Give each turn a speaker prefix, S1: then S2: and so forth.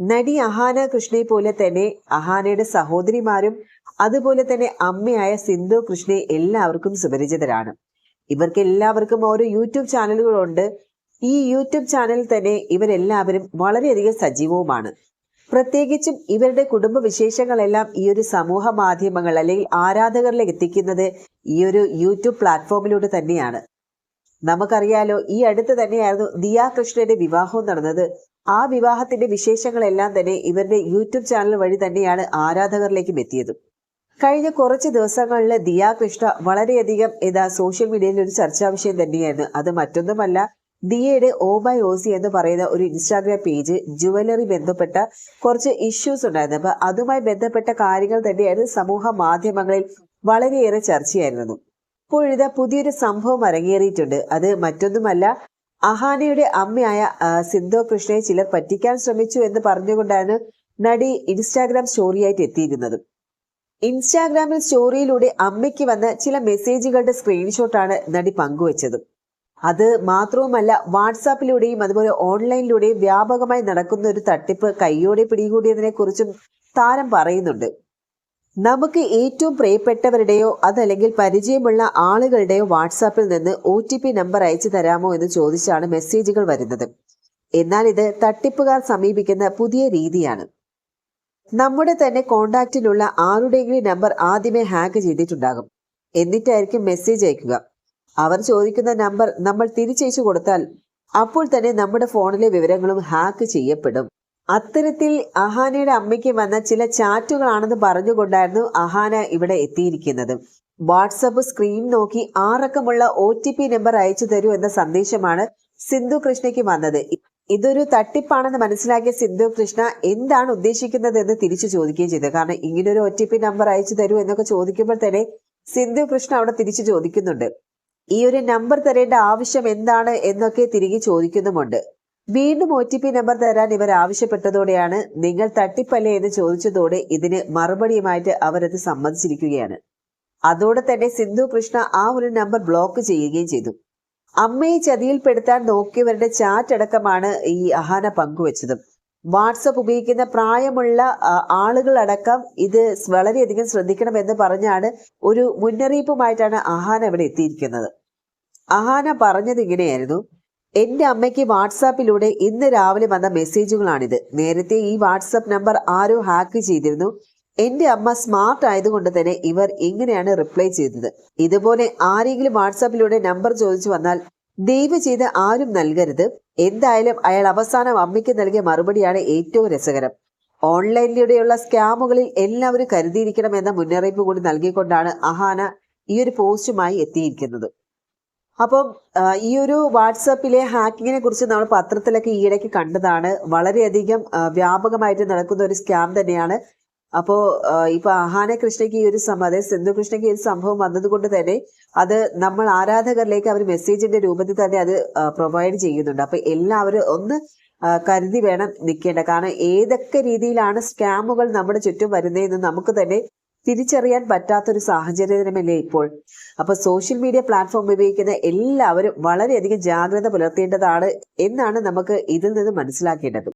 S1: നടി അഹാന കൃഷ്ണയെ പോലെ തന്നെ അഹാനയുടെ സഹോദരിമാരും അതുപോലെ തന്നെ അമ്മയായ സിന്ധു കൃഷ്ണയെ എല്ലാവർക്കും സുപരിചിതരാണ്. ഇവർക്ക് എല്ലാവർക്കും ഓരോ യൂട്യൂബ് ചാനലുകളുണ്ട്. ഈ യൂട്യൂബ് ചാനലിൽ തന്നെ ഇവരെല്ലാവരും വളരെയധികം സജീവവുമാണ്. പ്രത്യേകിച്ചും ഇവരുടെ കുടുംബ വിശേഷങ്ങളെല്ലാം ഈ ഒരു സമൂഹ മാധ്യമങ്ങൾ അല്ലെങ്കിൽ ആരാധകരിലേക്ക് എത്തിക്കുന്നത് ഈ ഒരു യൂട്യൂബ് പ്ലാറ്റ്ഫോമിലൂടെ തന്നെയാണ്. നമുക്കറിയാലോ ഈ അടുത്ത് തന്നെയായിരുന്നു ദിയ കൃഷ്ണയുടെ വിവാഹവും നടന്നത്. ആ വിവാഹത്തിന്റെ വിശേഷങ്ങളെല്ലാം തന്നെ ഇവരുടെ യൂട്യൂബ് ചാനൽ വഴി തന്നെയാണ് ആരാധകരിലേക്കും എത്തിയത്. കഴിഞ്ഞ കുറച്ച് ദിവസങ്ങളിൽ ദിയ കൃഷ്ണ വളരെയധികം ഏതാ സോഷ്യൽ മീഡിയയിൽ ഒരു ചർച്ചാ വിഷയം തന്നെയായിരുന്നു. അത് മറ്റൊന്നുമല്ല ദിയയുടെ ഓ ബൈ ഓസി എന്ന് പറയുന്ന ഒരു ഇൻസ്റ്റാഗ്രാം പേജ് ജുവലറി ബന്ധപ്പെട്ട കുറച്ച് ഇഷ്യൂസ് ഉണ്ടായിരുന്നു. അപ്പൊ അതുമായി ബന്ധപ്പെട്ട കാര്യങ്ങൾ തന്നെയായിരുന്നു സമൂഹ മാധ്യമങ്ങളിൽ വളരെയേറെ ചർച്ചയായിരുന്നു. ഇപ്പോഴിതാ പുതിയൊരു സംഭവം അരങ്ങേറിയിട്ടുണ്ട്. അത് മറ്റൊന്നുമല്ല അഹാനയുടെ അമ്മയായ സിന്ധു കൃഷ്ണയെ ചിലർ പറ്റിക്കാൻ ശ്രമിച്ചു എന്ന് പറഞ്ഞുകൊണ്ടാണ് നടി ഇൻസ്റ്റാഗ്രാം സ്റ്റോറിയായിട്ട് എത്തിയിരുന്നത്. ഇൻസ്റ്റാഗ്രാമിൽ സ്റ്റോറിയിലൂടെ അമ്മയ്ക്ക് വന്ന ചില മെസ്സേജുകളുടെ സ്ക്രീൻഷോട്ടാണ് നടി പങ്കുവച്ചത്. അത് മാത്രവുമല്ല വാട്സാപ്പിലൂടെയും അതുപോലെ ഓൺലൈനിലൂടെയും വ്യാപകമായി നടക്കുന്ന ഒരു തട്ടിപ്പ് കയ്യോടെ പിടികൂടിയതിനെ കുറിച്ചും താരം പറയുന്നുണ്ട്. നമുക്ക് ഏറ്റവും പ്രിയപ്പെട്ടവരുടെയോ അതല്ലെങ്കിൽ പരിചയമുള്ള ആളുകളുടെയോ വാട്സാപ്പിൽ നിന്ന് ഒ ടി പി നമ്പർ അയച്ചു തരാമോ എന്ന് ചോദിച്ചാണ് മെസ്സേജുകൾ വരുന്നത്. എന്നാൽ ഇത് തട്ടിപ്പുകാർ സമീപിക്കുന്ന പുതിയ രീതിയാണ്. നമ്മുടെ തന്നെ കോണ്ടാക്റ്റിലുള്ള ആരുടെയെങ്കിലും നമ്പർ ആദ്യമേ ഹാക്ക് ചെയ്തിട്ടുണ്ടാകും. എന്നിട്ടായിരിക്കും മെസ്സേജ് അയക്കുക. അവർ ചോദിക്കുന്ന നമ്പർ നമ്മൾ തിരിച്ചയച്ചു കൊടുത്താൽ അപ്പോൾ തന്നെ നമ്മുടെ ഫോണിലെ വിവരങ്ങളും ഹാക്ക് ചെയ്യപ്പെടും. അത്തരത്തിൽ അഹാനയുടെ അമ്മയ്ക്ക് വന്ന ചില ചാറ്റുകളാണെന്ന് പറഞ്ഞുകൊണ്ടായിരുന്നു അഹാന ഇവിടെ എത്തിയിരിക്കുന്നത്. വാട്സപ്പ് സ്ക്രീൻ നോക്കി ആറക്കമുള്ള ഒ ടി പി നമ്പർ അയച്ചു തരൂ എന്ന സന്ദേശമാണ് സിന്ധു കൃഷ്ണയ്ക്ക് വന്നത്. ഇതൊരു തട്ടിപ്പാണെന്ന് മനസ്സിലാക്കിയ സിന്ധു കൃഷ്ണ എന്താണ് ഉദ്ദേശിക്കുന്നത് എന്ന് തിരിച്ചു ചോദിക്കുകയും ചെയ്തു. കാരണം ഇങ്ങനെ ഒരു ഒ ടി പി നമ്പർ അയച്ചു തരൂ എന്നൊക്കെ ചോദിക്കുമ്പോൾ തന്നെ സിന്ധു കൃഷ്ണ അവിടെ തിരിച്ചു ചോദിക്കുന്നുണ്ട്. ഈ ഒരു നമ്പർ തരേണ്ട ആവശ്യം എന്താണ് എന്നൊക്കെ തിരികെ ചോദിക്കുന്നുമുണ്ട്. വീണ്ടും ഒ ടി പി നമ്പർ തരാൻ ഇവർ ആവശ്യപ്പെട്ടതോടെയാണ് നിങ്ങൾ തട്ടിപ്പല്ലേ എന്ന് ചോദിച്ചതോടെ ഇതിന് മറുപടിയുമായിട്ട് അവരത് സമ്മതിച്ചിരിക്കുകയാണ്. അതോടെ തന്നെ സിന്ധു കൃഷ്ണ ആ ഒരു നമ്പർ ബ്ലോക്ക് ചെയ്യുകയും ചെയ്തു. അമ്മയെ ചതിയിൽപ്പെടുത്താൻ നോക്കിയവരുടെ ചാറ്റ് അടക്കമാണ് ഈ അഹാന പങ്കുവച്ചത്. വാട്സപ്പ് ഉപയോഗിക്കുന്ന പ്രായമുള്ള ആളുകളടക്കം ഇത് വളരെയധികം ശ്രദ്ധിക്കണമെന്ന് പറഞ്ഞാണ് ഒരു മുന്നറിയിപ്പുമായിട്ടാണ് അഹാന ഇവിടെ എത്തിയിരിക്കുന്നത്. അഹാന പറഞ്ഞത് ഇങ്ങനെയായിരുന്നു. എന്റെ അമ്മയ്ക്ക് വാട്സാപ്പിലൂടെ ഇന്ന് രാവിലെ വന്ന മെസ്സേജുകളാണിത്. നേരത്തെ ഈ വാട്സാപ്പ് നമ്പർ ആരോ ഹാക്ക് ചെയ്തിരുന്നു. എന്റെ അമ്മ സ്മാർട്ട് ആയതുകൊണ്ട് തന്നെ ഇവർ ഇങ്ങനെയാണ് റിപ്ലൈ ചെയ്തത്. ഇതുപോലെ ആരെങ്കിലും വാട്സാപ്പിലൂടെ നമ്പർ ചോദിച്ചു വന്നാൽ ദയവ് ചെയ്ത് ആരും നൽകരുത്. എന്തായാലും അയാൾ അവസാനം അമ്മയ്ക്ക് നൽകിയ മറുപടിയാണ് ഏറ്റവും രസകരം. ഓൺലൈനിലൂടെയുള്ള സ്കാമുകളിൽ എല്ലാവരും കരുതിയിരിക്കണം എന്ന മുന്നറിയിപ്പ് കൂടി നൽകിക്കൊണ്ടാണ് അഹാന ഈ ഒരു പോസ്റ്റുമായി എത്തിയിരിക്കുന്നത്. അപ്പം ഈ ഒരു വാട്സാപ്പിലെ ഹാക്കിങ്ങിനെ കുറിച്ച് നമ്മൾ പത്രത്തിലൊക്കെ ഈയിടയ്ക്ക് കണ്ടതാണ്. വളരെയധികം വ്യാപകമായിട്ട് നടക്കുന്ന ഒരു സ്കാം തന്നെയാണ്. അപ്പോ ഇപ്പൊ അഹാന കൃഷ്ണയ്ക്ക് ഈ ഒരു സംഭവം അതായത് സിന്ധു കൃഷ്ണയ്ക്ക് ഈ ഒരു സംഭവം വന്നതുകൊണ്ട് തന്നെ അത് നമ്മൾ ആരാധകരിലേക്ക് അവർ മെസ്സേജിന്റെ രൂപത്തിൽ തന്നെ അത് പ്രൊവൈഡ് ചെയ്യുന്നുണ്ട്. അപ്പൊ എല്ലാവരും ഒന്ന് കരുതി വേണം നിൽക്കേണ്ട. കാരണം ഏതൊക്കെ രീതിയിലാണ് സ്കാമുകൾ നമ്മുടെ ചുറ്റും വരുന്നതെന്ന് നമുക്ക് തന്നെ തിരിച്ചറിയാൻ പറ്റാത്തൊരു സാഹചര്യമല്ലേ ഇപ്പോൾ? അപ്പൊ സോഷ്യൽ മീഡിയ പ്ലാറ്റ്ഫോം ഉപയോഗിക്കുന്ന എല്ലാവരും വളരെയധികം ജാഗ്രത പുലർത്തേണ്ടതാണ് എന്നാണ് നമുക്ക് ഇതിൽ നിന്ന് മനസ്സിലാക്കേണ്ടത്.